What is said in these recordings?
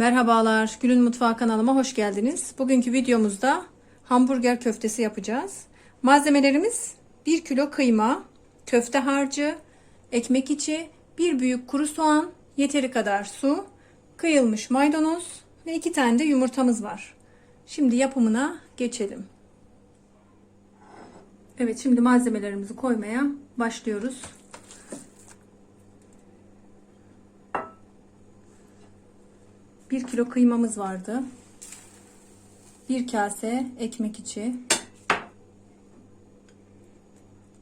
Merhabalar, Gül'ün Mutfağı kanalıma hoş geldiniz. Bugünkü videomuzda hamburger köftesi yapacağız. Malzemelerimiz 1 kilo kıyma, köfte harcı, ekmek içi, 1 büyük kuru soğan, yeteri kadar su, kıyılmış maydanoz ve 2 tane de yumurtamız var. Şimdi yapımına geçelim. Evet, şimdi malzemelerimizi koymaya başlıyoruz. 1 kilo kıymamız vardı. 1 kase ekmek içi.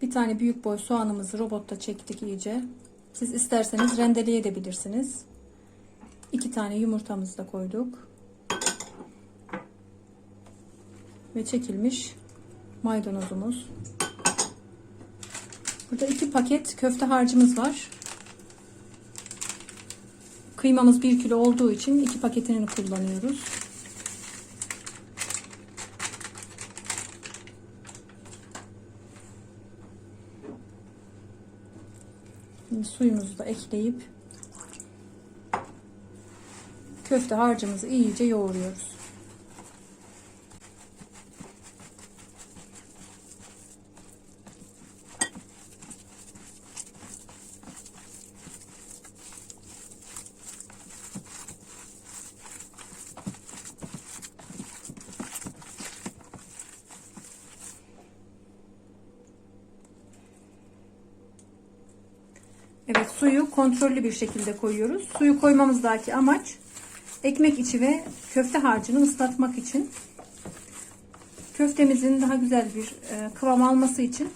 Bir tane büyük boy soğanımızı robotta çektik iyice. Siz isterseniz rendeleyebilirsiniz. 2 tane yumurtamızı da koyduk. Ve çekilmiş maydanozumuz. Burada 2 paket köfte harcımız var. Kıymamız 1 kilo olduğu için 2 paketini kullanıyoruz. Şimdi suyumuzu da ekleyip köfte harcımızı iyice yoğuruyoruz. Suyu kontrollü bir şekilde koyuyoruz. Suyu koymamızdaki amaç ekmek içi ve köfte harcını ıslatmak için. Köftemizin daha güzel bir e, kıvam alması için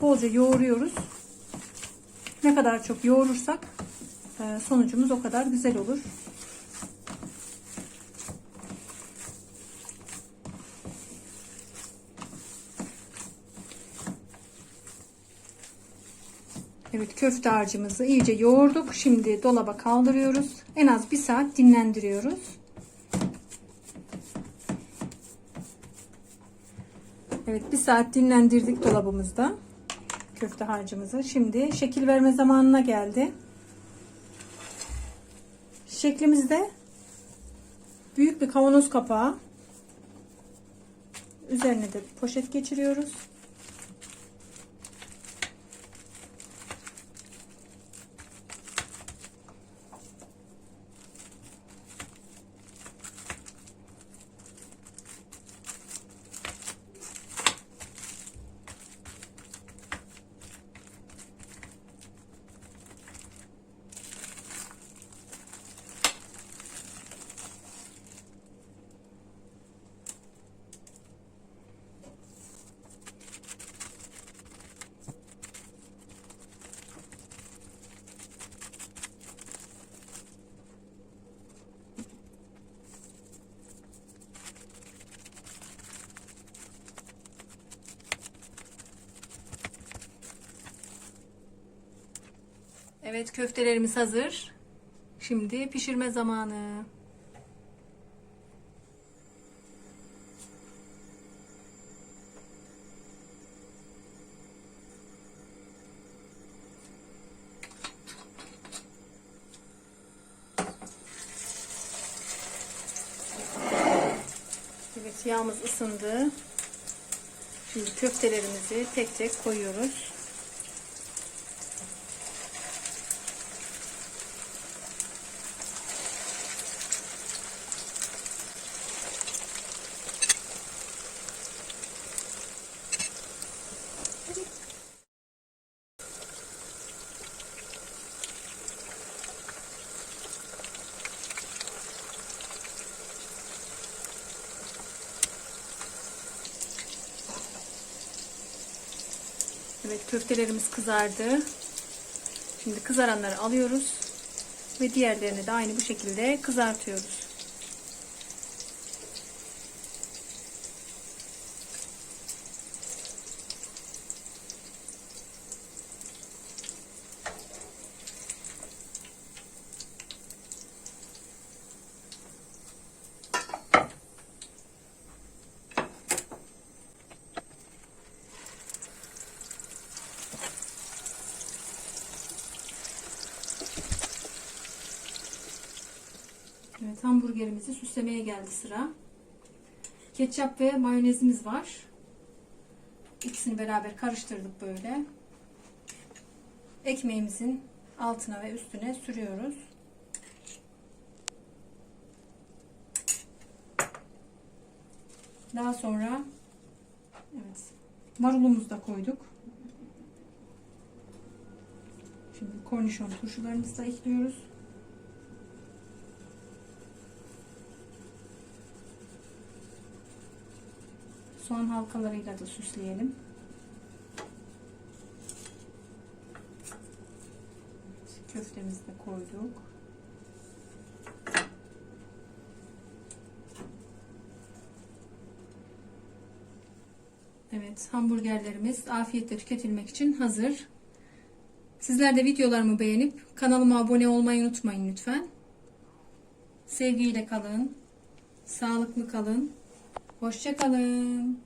bolca yoğuruyoruz. Ne kadar çok yoğurursak e, sonucumuz o kadar güzel olur. Evet köfte harcımızı iyice yoğurduk. Şimdi dolaba kaldırıyoruz. En az bir saat dinlendiriyoruz. Evet bir saat dinlendirdik dolabımızda köfte harcımızı. Şimdi şekil verme zamanına geldi. Şeklimizde büyük bir kavanoz kapağı. Üzerine de poşet geçiriyoruz. Evet köftelerimiz hazır. Şimdi pişirme zamanı. Evet yağımız ısındı. Şimdi köftelerimizi tek tek koyuyoruz. Evet köftelerimiz kızardı. Şimdi kızaranları alıyoruz. Ve diğerlerini de aynı bu şekilde kızartıyoruz. Evet hamburgerimizi süslemeye geldi sıra. Ketçap ve mayonezimiz var. İkisini beraber karıştırdık böyle. Ekmeğimizin altına ve üstüne sürüyoruz. Daha sonra evet marulumuzu da koyduk. Şimdi kornişon turşularımızı da ekliyoruz. Soğan halkalarıyla da süsleyelim. Köftemizi de koyduk. Evet, hamburgerlerimiz afiyetle tüketilmek için hazır. Sizler de videolarımı beğenip kanalıma abone olmayı unutmayın lütfen. Sevgiyle kalın, sağlıklı kalın, hoşça kalın.